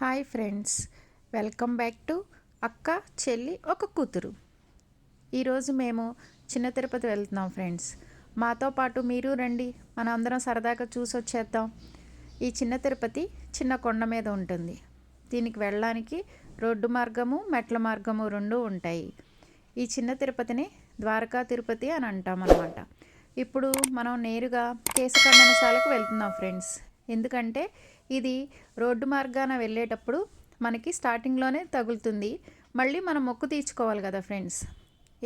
Hi friends welcome back to అక్క చెల్లి ఒక కూతురు. ఈరోజు మేము చిన్న తిరుపతి వెళ్తున్నాం ఫ్రెండ్స్. మాతో పాటు మీరు రండి మనం అందరం సరదాగా చూసి వచ్చేద్దాం. ఈ చిన్న తిరుపతి చిన్న కొండ మీద ఉంటుంది. దీనికి వెళ్ళడానికి రోడ్డు మార్గము మెట్ల మార్గము రెండు ఉంటాయి. ఈ చిన్న తిరుపతిని ద్వారకా తిరుపతి అని అంటాం అన్నమాట. ఇప్పుడు మనం నేరుగా కేశఖండనశాలకు వెళ్తున్నాం ఫ్రెండ్స్. ఎందుకంటే ఇది రోడ్డు మార్గాన వెళ్ళేటప్పుడు మనకి స్టార్టింగ్లోనే తగులుతుంది. మళ్ళీ మనం మొక్కు తీర్చుకోవాలి కదా ఫ్రెండ్స్.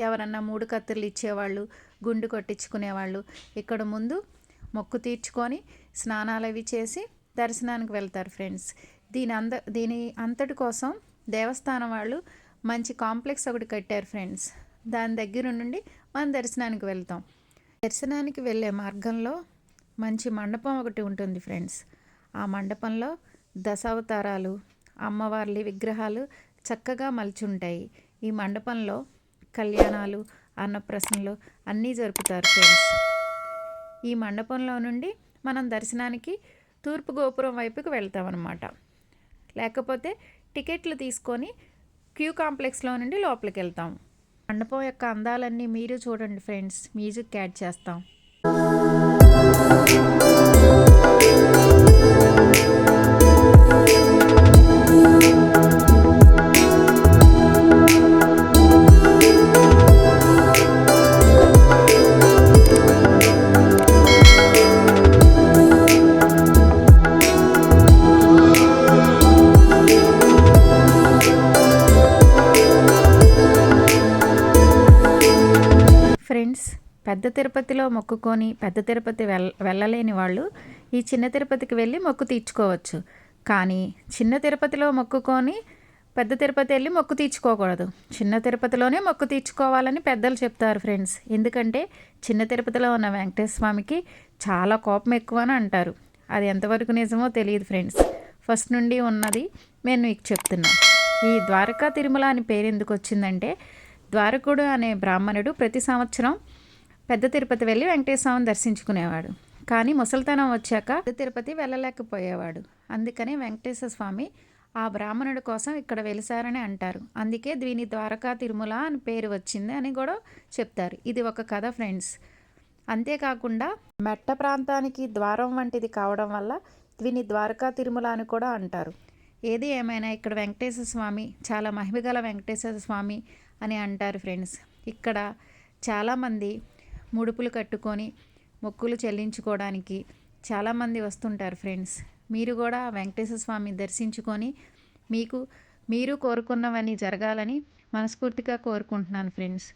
ఎవరన్నా మూడు కత్తిర్లు ఇచ్చేవాళ్ళు గుండు కొట్టించుకునేవాళ్ళు ఇక్కడ ముందు మొక్కు తీర్చుకొని స్నానాలు అవి చేసి దర్శనానికి వెళ్తారు ఫ్రెండ్స్. దీని అంద దీని అంతటి కోసం దేవస్థానం వాళ్ళు మంచి కాంప్లెక్స్ ఒకటి కట్టారు ఫ్రెండ్స్. దాని దగ్గర నుండి మనం దర్శనానికి వెళ్తాం. దర్శనానికి వెళ్ళే మార్గంలో మంచి మండపం ఒకటి ఉంటుంది ఫ్రెండ్స్. ఆ మండపంలో దశావతారాలు అమ్మవార్లి విగ్రహాలు చక్కగా మలుచుంటాయి. ఈ మండపంలో కళ్యాణాలు అన్నప్రసనలు అన్నీ జరుపుతారు ఫ్రెండ్స్. ఈ మండపంలో నుండి మనం దర్శనానికి తూర్పు గోపురం వైపుకి వెళ్తామన్నమాట. లేకపోతే టికెట్లు తీసుకొని క్యూ కాంప్లెక్స్లో నుండి లోపలికి వెళ్తాం. మండపం యొక్క అందాలన్నీ మీరు చూడండి ఫ్రెండ్స్. మ్యూజిక్ యాడ్ చేస్తాం. ఫ్రెండ్స్ పెద్ద తిరుపతిలో మొక్కుకొని పెద్ద తిరుపతి వెల్ వెళ్ళలేని వాళ్ళు ఈ చిన్న తిరుపతికి వెళ్ళి మొక్కు తీర్చుకోవచ్చు. కానీ చిన్న తిరుపతిలో మొక్కుకొని పెద్ద తిరుపతి వెళ్ళి మొక్కు తీర్చుకోకూడదు. చిన్న తిరుపతిలోనే మొక్కు తీర్చుకోవాలని పెద్దలు చెప్తారు ఫ్రెండ్స్. ఎందుకంటే చిన్న తిరుపతిలో ఉన్న వెంకటేశ్వర స్వామికి చాలా కోపం ఎక్కువ అని అంటారు. అది ఎంతవరకు నిజమో తెలియదు ఫ్రెండ్స్. ఫస్ట్ నుండి ఉన్నది నేను మీకు చెప్తున్నాను ఈ ద్వారకా తిరుమల అని పేరు ఎందుకు వచ్చిందంటే ద్వారకుడు అనే బ్రాహ్మణుడు ప్రతి సంవత్సరం పెద్ద తిరుపతి వెళ్ళి వెంకటేశ్వరం దర్శించుకునేవాడు. కానీ ముసలితనం వచ్చాక పెద్ద తిరుపతి వెళ్ళలేకపోయేవాడు. అందుకనే వెంకటేశ్వర స్వామి ఆ బ్రాహ్మణుడి కోసం ఇక్కడ వెలిసారని అంటారు. అందుకే దీని ద్వారకా తిరుమల అని పేరు వచ్చింది అని కూడా చెప్తారు. ఇది ఒక కథ ఫ్రెండ్స్. అంతేకాకుండా మెట్ట ప్రాంతానికి ద్వారం వంటిది కావడం వల్ల దీని ద్వారకా తిరుమల అని కూడా అంటారు. ఏది ఏమైనా ఇక్కడ వెంకటేశ్వర స్వామి చాలా మహిమగల వెంకటేశ్వర స్వామి అని అంటారు ఫ్రెండ్స్. ఇక్కడ చాలామంది ముడుపులు కట్టుకొని మొక్కులు చెల్లించుకోవడానికి చాలామంది వస్తుంటారు ఫ్రెండ్స్. మీరు కూడా వెంకటేశ్వర స్వామి దర్శించుకొని మీకు మీరు కోరుకున్నవన్నీ జరగాలని మనస్ఫూర్తిగా కోరుకుంటున్నాను friends.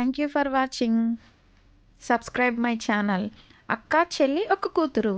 Thank you for watching subscribe my channel అక్క చెల్లి ఒక కూతురు.